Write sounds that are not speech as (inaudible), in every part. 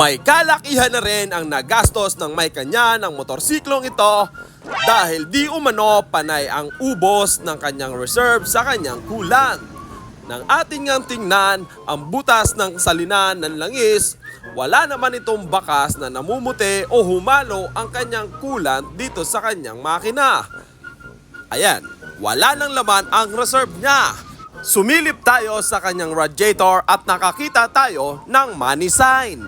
May kalakihan na rin ang nagastos ng may kanya ng motorsiklong ito dahil di umano panay ang ubos ng kanyang reserve sa kanyang kulan. Nang ating ngang tingnan ang butas ng salinan ng langis, wala naman itong bakas na namumuti o humalo ang kanyang kulan dito sa kanyang makina. Ayan, wala nang laman ang reserve niya. Sumilip tayo sa kanyang radiator at nakakita tayo ng money sign.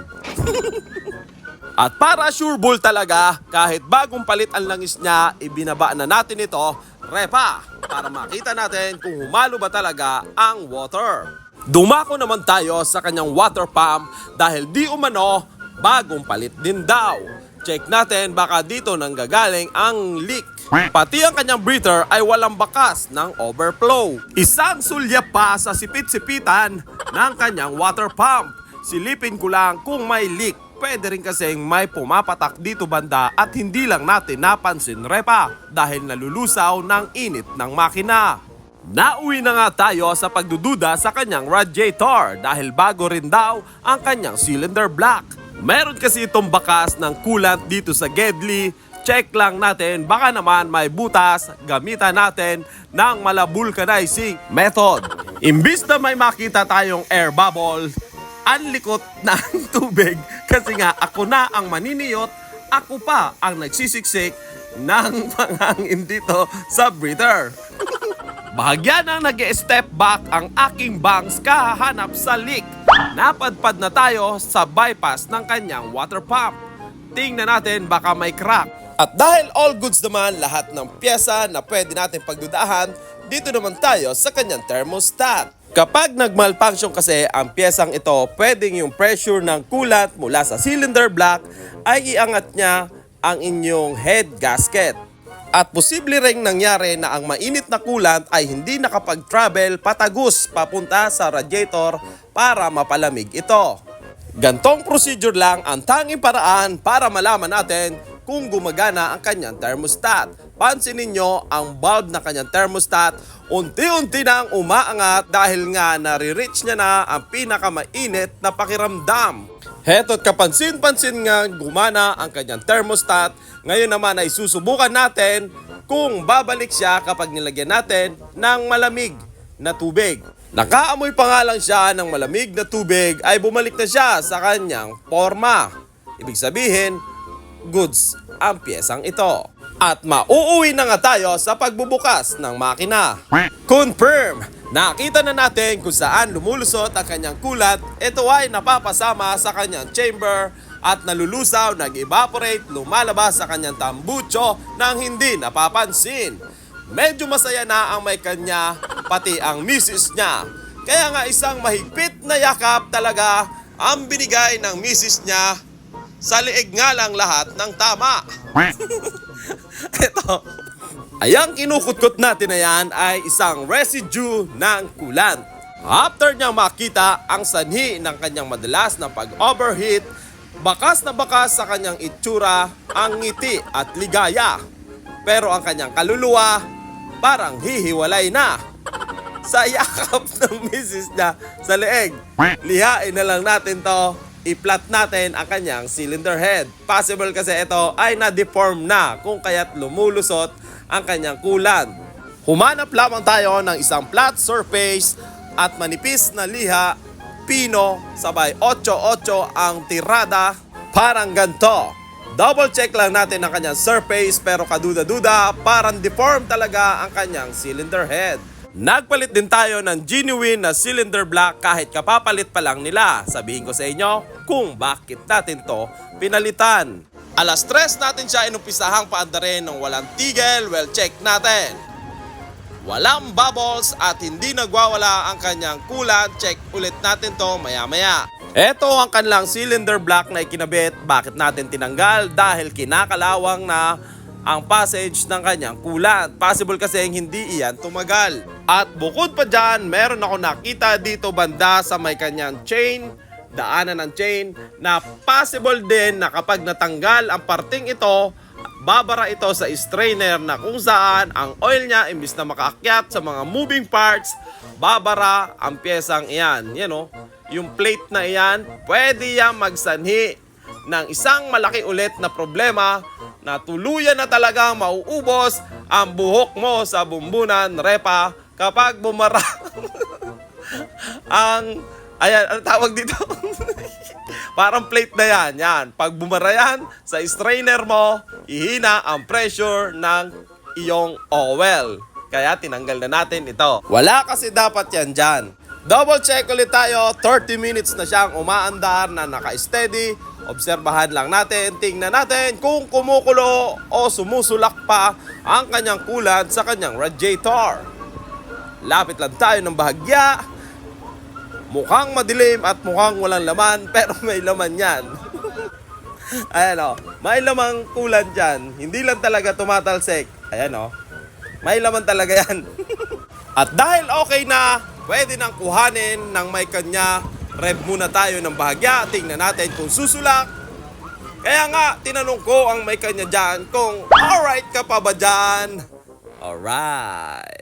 At para sure bull talaga, kahit bagong palit ang langis niya, ibinaba na natin ito, repa, para makita natin kung humalo ba talaga ang water. Dumako naman tayo sa kanyang water pump dahil di umano, bagong palit din daw. Check natin baka dito nang gagaling ang leak. Pati ang kanyang breather ay walang bakas ng overflow. Isang sulya pa sa sipit-sipitan ng kanyang water pump. Silipin ko lang kung may leak. Pwede rin kasing may pumapatak dito banda at hindi lang natin napansin repa dahil nalulusaw ng init ng makina. Nauwi na nga tayo sa pagdududa sa kanyang radiator dahil bago rin daw ang kanyang cylinder block. Meron kasi itong bakas ng coolant dito sa Gedli. Check lang natin baka naman may butas, gamitan natin ng mala vulcanizing method. Imbis na may makita tayong air bubble, ang likot ng (laughs) tubig kasi nga ako na ang maniniyot, ako pa ang nagsisiksik ng (laughs) pangangin dito sa breather. (laughs) Bahagya nang nag step back ang aking bangs kahanap sa leak. Napadpad na tayo sa bypass ng kanyang water pump. Tingnan natin baka may crack. At dahil all goods naman lahat ng pyesa na pwede natin pagdudahan, dito naman tayo sa kanyang thermostat. Kapag nagmalfunction kasi ang pyesang ito, pwedeng yung pressure ng coolant mula sa cylinder block ay iangat niya ang inyong head gasket. At posible ring nangyari na ang mainit na coolant ay hindi nakapag-travel patagos papunta sa radiator para mapalamig ito. Gantong procedure lang ang tanging paraan para malaman natin kung gumagana ang kanyang thermostat. Pansinin ninyo ang bulb na kanyang thermostat unti-unti nang umaangat dahil nga nare-reach niya na ang pinakamainit na pakiramdam. Heto't kapansin-pansin nga gumana ang kanyang thermostat. Ngayon naman ay susubukan natin kung babalik siya kapag nilagyan natin ng malamig na tubig. Nakaamoy pa nga lang siya ng malamig na tubig ay bumalik na siya sa kanyang forma. Ibig sabihin, goods ang piyesang ito. At mauuwi na nga tayo sa pagbubukas ng makina. Confirm! Nakita na natin kung saan lumulusot ang kanyang kulat. Ito ay napapasama sa kanyang chamber at nalulusaw, nag-evaporate, lumalabas sa kanyang tambucho nang hindi napapansin. Medyo masaya na ang may kanya, pati ang misis niya. Kaya nga isang mahigpit na yakap talaga ang binigay ng misis niya sa liig nga lang lahat ng tama. (laughs) Ito, ayang kinukutkot natin na yan ay isang residue ng coolant. After niya makita ang sanhi ng kanyang madalas na pag-overheat, bakas na bakas sa kanyang itsura ang ngiti at ligaya. Pero ang kanyang kaluluwa parang hihiwalay na sa yakap (laughs) ng misis niya sa leeg. Lihain na lang natin to. I-flat natin ang kanyang cylinder head. Possible kasi ito ay na-deform na kung kaya't lumulusot ang kanyang kulan. Humanap lamang tayo ng isang flat surface at manipis na liha, pino, sabay 8-8 ang tirada, parang ganto. Double check lang natin ang kanyang surface pero kaduda-duda parang deform talaga ang kanyang cylinder head. Nagpalit din tayo ng genuine na cylinder block kahit kapapalit pa lang nila. Sabihin ko sa inyo kung bakit natin to pinalitan. Alas 3 natin siya inumpisahang paandarin ng walang tigil, well check natin. Walang bubbles at hindi nagwawala ang kanyang coolant. Check ulit natin to maya maya. Ito ang kanilang cylinder block na ikinabit. Bakit natin tinanggal? Dahil kinakalawang na ang passage ng kanyang coolant. Possible kasi hindi iyan tumagal. At bukod pa dyan, meron ako nakita dito banda sa may kanyang chain, daanan ng chain, na possible din na kapag natanggal ang parting ito, babara ito sa strainer na kung saan ang oil niya imbis na makaakyat sa mga moving parts, babara ang piyesang iyan. Yan o. yung plate na iyan, pwede yan magsanhi ng isang malaki ulit na problema na tuluyan na talagang mauubos ang buhok mo sa bumbunan, repa, kapag bumara ang, ayan, ano tawag dito? (laughs) Parang plate na yan, yan. Pag bumara sa strainer mo, ihina ang pressure ng iyong oil. Kaya tinanggal na natin ito. Wala kasi dapat yan dyan. Double check ulit tayo. 30 minutes na siyang umaandar na naka-steady. Obserbahan lang natin, tingnan natin kung kumukulo o sumusulak pa ang kanyang kulat sa kanyang radiator. Lapit lang tayo ng bahagya. Mukhang madilim at mukhang walang laman (laughs) pero may laman yan. (laughs) Ayan o, may lamang kulan dyan. Hindi lang talaga tumatalsik. Ayan o, may laman talaga yan. (laughs) at dahil okay na, pwede nang kuhanin ng may kanya. Rev muna tayo ng bahagya. Tingnan natin kung susulak. Kaya nga, tinanong ko ang may kanya dyan kung alright ka pa ba dyan? Alright.